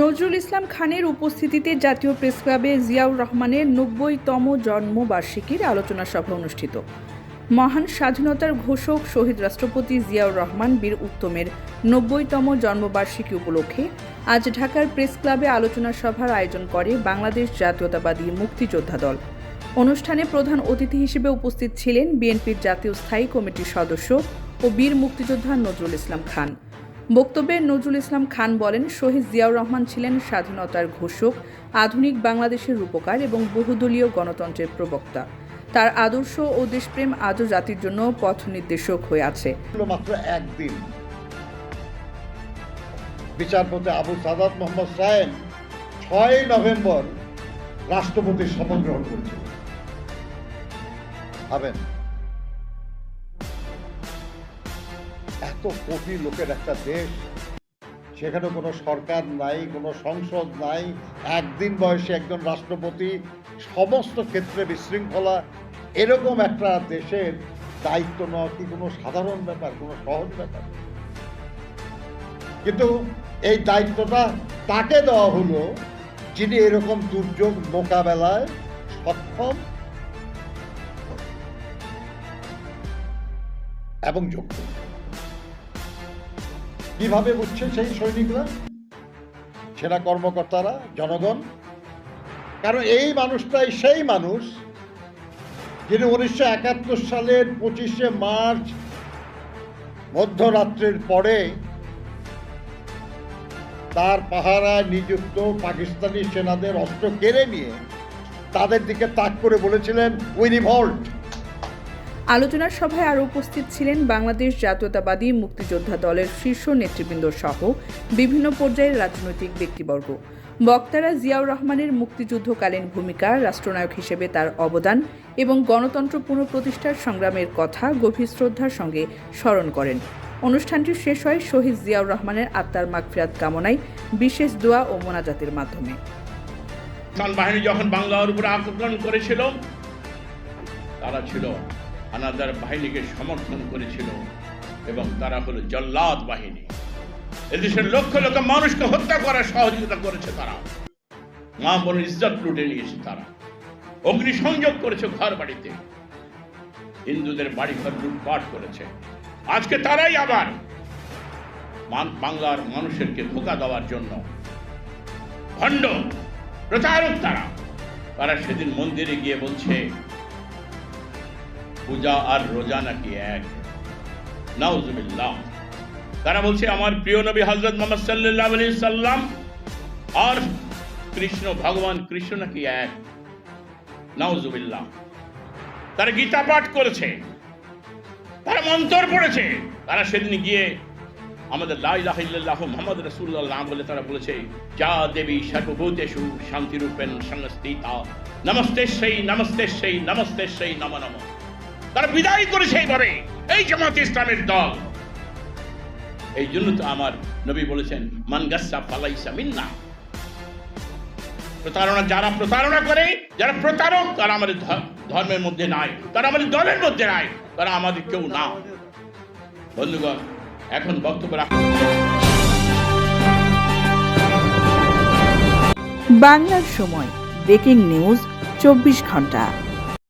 নজরুল ইসলাম খানের উপস্থিতিতে জাতীয় প্রেস ক্লাবে জিয়াউর রহমানের নব্বইতম জন্মবার্ষিকীর আলোচনা সভা অনুষ্ঠিত। মহান স্বাধীনতার ঘোষক শহীদ রাষ্ট্রপতি জিয়াউর রহমান বীর উত্তমের নব্বইতম জন্মবার্ষিকী উপলক্ষে আজ ঢাকার প্রেস ক্লাবে আলোচনা সভার আয়োজন করে বাংলাদেশ জাতীয়তাবাদী মুক্তিযোদ্ধা দল। অনুষ্ঠানে প্রধান অতিথি হিসেবে উপস্থিত ছিলেন বিএনপির জাতীয় স্থায়ী কমিটির সদস্য ও বীর মুক্তিযোদ্ধা নজরুল ইসলাম খান। বক্তব্যে নজরুল ইসলাম খান বলেন, শহীদ জিয়াউর রহমান ছিলেন স্বাধীনতার ঘোষক, আধুনিক বাংলাদেশের রূপকার এবং বহুদলীয় গণতন্ত্রের প্রবক্তা। তার আদর্শ ও দেশপ্রেম আজও জাতির জন্য পথ নির্দেশক হয়ে আছে। মাত্র একদিন। বিচারপতি আবু সাদাত মোহাম্মদ সাহেব ছয় নভেম্বর রাষ্ট্রপতির শপথ গ্রহণ করেছিল এত কোটি লোকের একটা দেশ, সেখানে কোনো সরকার নাই, কোনো সংসদ নাই, একদিন বয়সে একজন রাষ্ট্রপতি, সমস্ত ক্ষেত্রে বিশৃঙ্খলা, এরকম একটা দেশের দায়িত্ব নেওয়া কি কোনো সাধারণ ব্যাপার, কোনো সহজ ব্যাপার? কিন্তু এই দায়িত্বটা তাকে দেওয়া হলো, যিনি এরকম দুর্যোগ মোকাবেলায় সক্ষম এবং যোগ্য। কীভাবে বুঝছে সেই সৈনিকরা? সেনা কর্মকর্তারা, জনগণ। কারণ এই মানুষটাই সেই মানুষ যিনি উনিশশো একাত্তর সালের পঁচিশে মার্চ মধ্যরাত্রির পরে তার পাহারায় নিযুক্ত পাকিস্তানি সেনাদের অস্ত্র কেড়ে নিয়ে তাদের দিকে তাক করে বলেছিলেন উই রিভল্ট আলোচনার সভায় আরও উপস্থিত ছিলেন বাংলাদেশ জাতীয়তাবাদী মুক্তিযোদ্ধা দলের শীর্ষ নেতৃবৃন্দ সহ বিভিন্ন পর্যায়ের রাজনৈতিক ব্যক্তিবর্গ। বক্তারা জিয়াউর রহমানের মুক্তিযুদ্ধকালীন ভূমিকা, রাষ্ট্রনায়ক হিসেবে তার অবদান এবং গণতন্ত্র পুনঃপ্রতিষ্ঠার সংগ্রামের কথা গভীর শ্রদ্ধার সঙ্গে স্মরণ করেন। অনুষ্ঠানটি শেষ হয় শহীদ জিয়াউর রহমানের আত্মার মাগফিরাত কামনায়, বিশেষ দোয়া ও মোনাজাতের মাধ্যমে। বাহিনী যখন বাংলার উপরে আক্রমণ করেছিল, তারা ছিল হানাদার বাহিনীকে সমর্থন করেছিল এবং তারা হলো জল্লাদ বাহিনী। এদেশের লক্ষ লক্ষ মানুষকে হত্যা করার সহযোগিতা করেছে তারা। মা বোনের ইজ্জত লুটে নিয়েছে তারা। অগ্নিসংযোগ করেছে ঘর বাড়িতে। হিন্দুদের বাড়ি ঘর লুটপাট করেছে। আজকে তারাই আবার বাংলার মানুষেরকে ধোকা দেওয়ার জন্য ভণ্ড, প্রতারক তারা। তারা সেদিন মন্দিরে গিয়ে বলছে পূজা আর রোজা নাকি এক? নাউজুবিল্লাহ। তারা বলছে, আমার প্রিয় নবী হজরত মোহাম্মদ সাল্লাহ আলি সাল্লাম আর কৃষ্ণ, ভগবান কৃষ্ণ নাকি এক? নাউজুবিল্লাহ। তারা গীতা পাঠ করেছে। তারা মন্তর পড়েছে। তারা সেদিন গিয়ে আমাদের লাইলাহিল্লাহ মোহাম্মদ রসুল্লাহ বলে তারা বলেছে, যা দেবী সর্বভূতেষু শান্তিরূপেন সংস্থিতা। নমস্তে সেই নমস্তে সেই নমস্তে সেই, নম নম। তারা বিদায় করেছে এইভাবে এই জামাত ইসলামের দল। এই জন্য তো আমার নবী বলেছেন মান গাসা ফালাইসা মিন্না। প্রতারণা যারা প্রতারণা করে যারা প্রতারক তারা আমাদের ধর্মের মধ্যে নাই তারা আমাদের দলের মধ্যে নাই তারা আমাদের কেউ না। বন্ধুগণ এখন বক্তব্য রাখ বাংলার সময় ব্রেকিং নিউজ চব্বিশ ঘণ্টা।